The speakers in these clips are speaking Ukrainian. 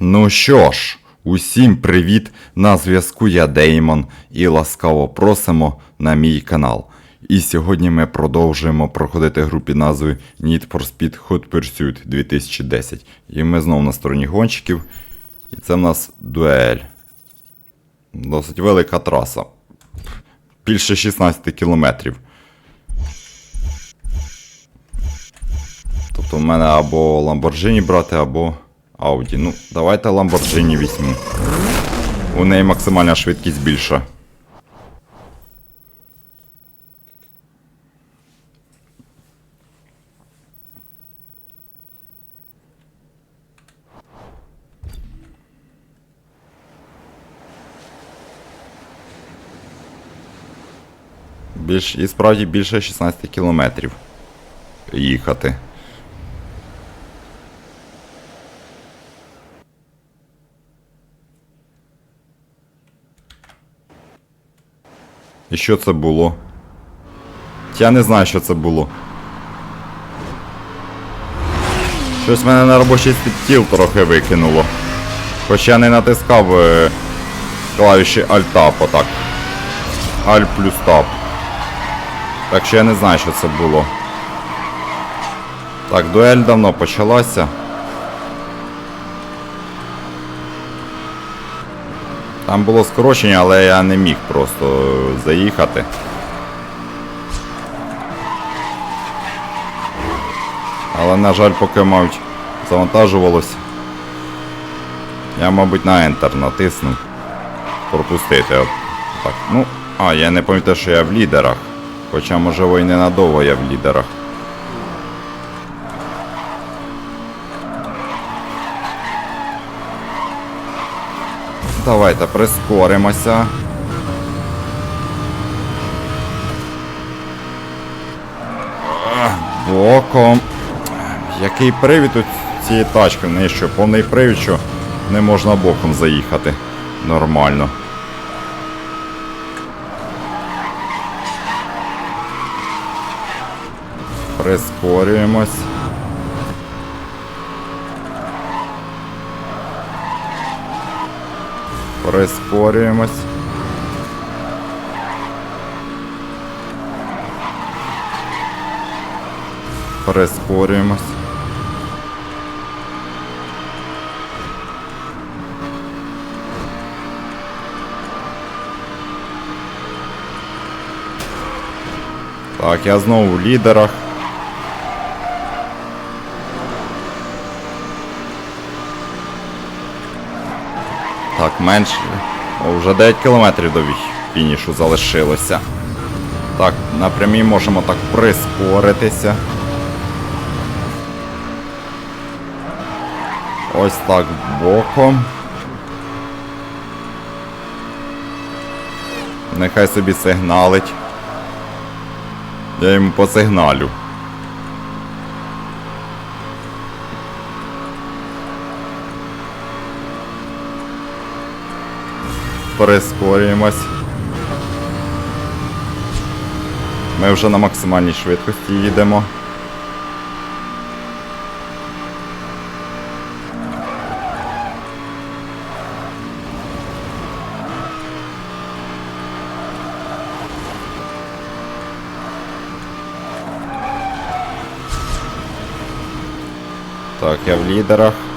Ну що ж, усім привіт! На зв'язку я Деймон і ласкаво просимо на мій канал. І сьогодні ми продовжуємо проходити гру під назвою Need for Speed Hot Pursuit 2010. І ми знову на стороні гонщиків. І це в нас дуель. Досить велика траса. Більше 16 кілометрів. Тобто в мене або Lamborghini брати, або Audi. Ну, давайте Lamborghini візьму. У неї максимальна швидкість більша. Більш, і справді більше 16 кілометрів їхати. І що це було? Я не знаю, що це було. Щось мене на робочий стіл трохи викинуло. Хоч я не натискав е, клавіші Alt-Tab отак. Alt плюс Tab. Так що я не знаю, що це було. Так, дуель давно почалася. Там було скорочення, але я не міг просто заїхати. Але, на жаль, поки, мабуть, завантажувалося. Я, мабуть, на Enter натиснув. Пропустити. От, так, ну, а, я не пам'ятаю, що я в лідерах. Хоча, можливо, і ненадовго я в лідерах. Давайте прискоримося. Боком. Який привід у цієї тачки? В неї що, повний привід, що не можна боком заїхати. Нормально. Прискорюємось. Прискорюємось. Прискорюємось. Так, я знову в лідерах. Так, менше. О, вже 9 кілометрів до фінішу залишилося. Так, на прямій можемо так прискоритися. Ось так боком. Нехай собі сигналить. Я йому посигналю. Прискорюємось. Ми вже на максимальній швидкості їдемо. Так, я в лідерах.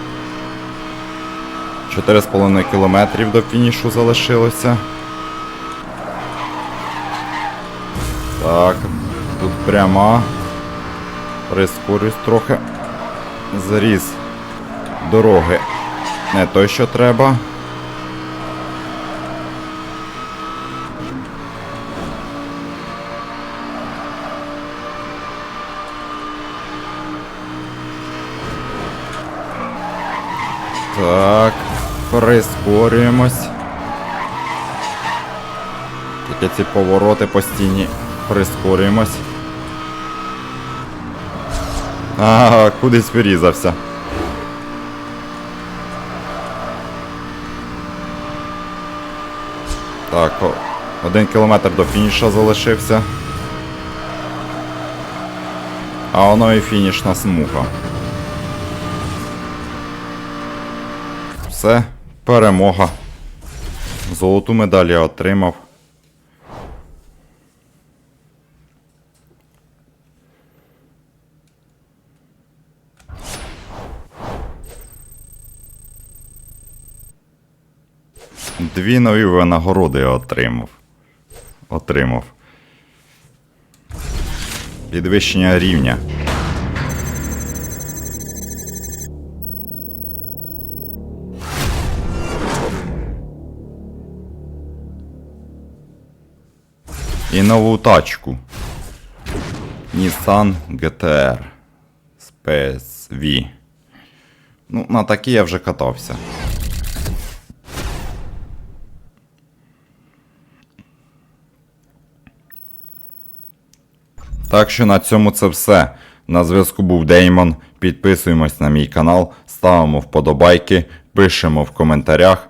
4,5 кілометрів до фінішу залишилося. Так, тут пряма. Прискорюсь трохи. Заріз дороги. Не той, що треба. Так, прискорюємось. Тільки ці повороти постійні. Прискорюємось. Ага, кудись вирізався. Так, один кілометр до фініша залишився. А воно і фінішна смуга. Все, перемога. Золоту медаль я отримав. Дві нові винагороди я отримав. Отримав. Підвищення рівня. І нову тачку. Nissan GTR Space. Ну, на такій я вже катався. Так що на цьому це все. На зв'язку був Деймон. Підписуємось на мій канал, ставимо вподобайки, пишемо в коментарях.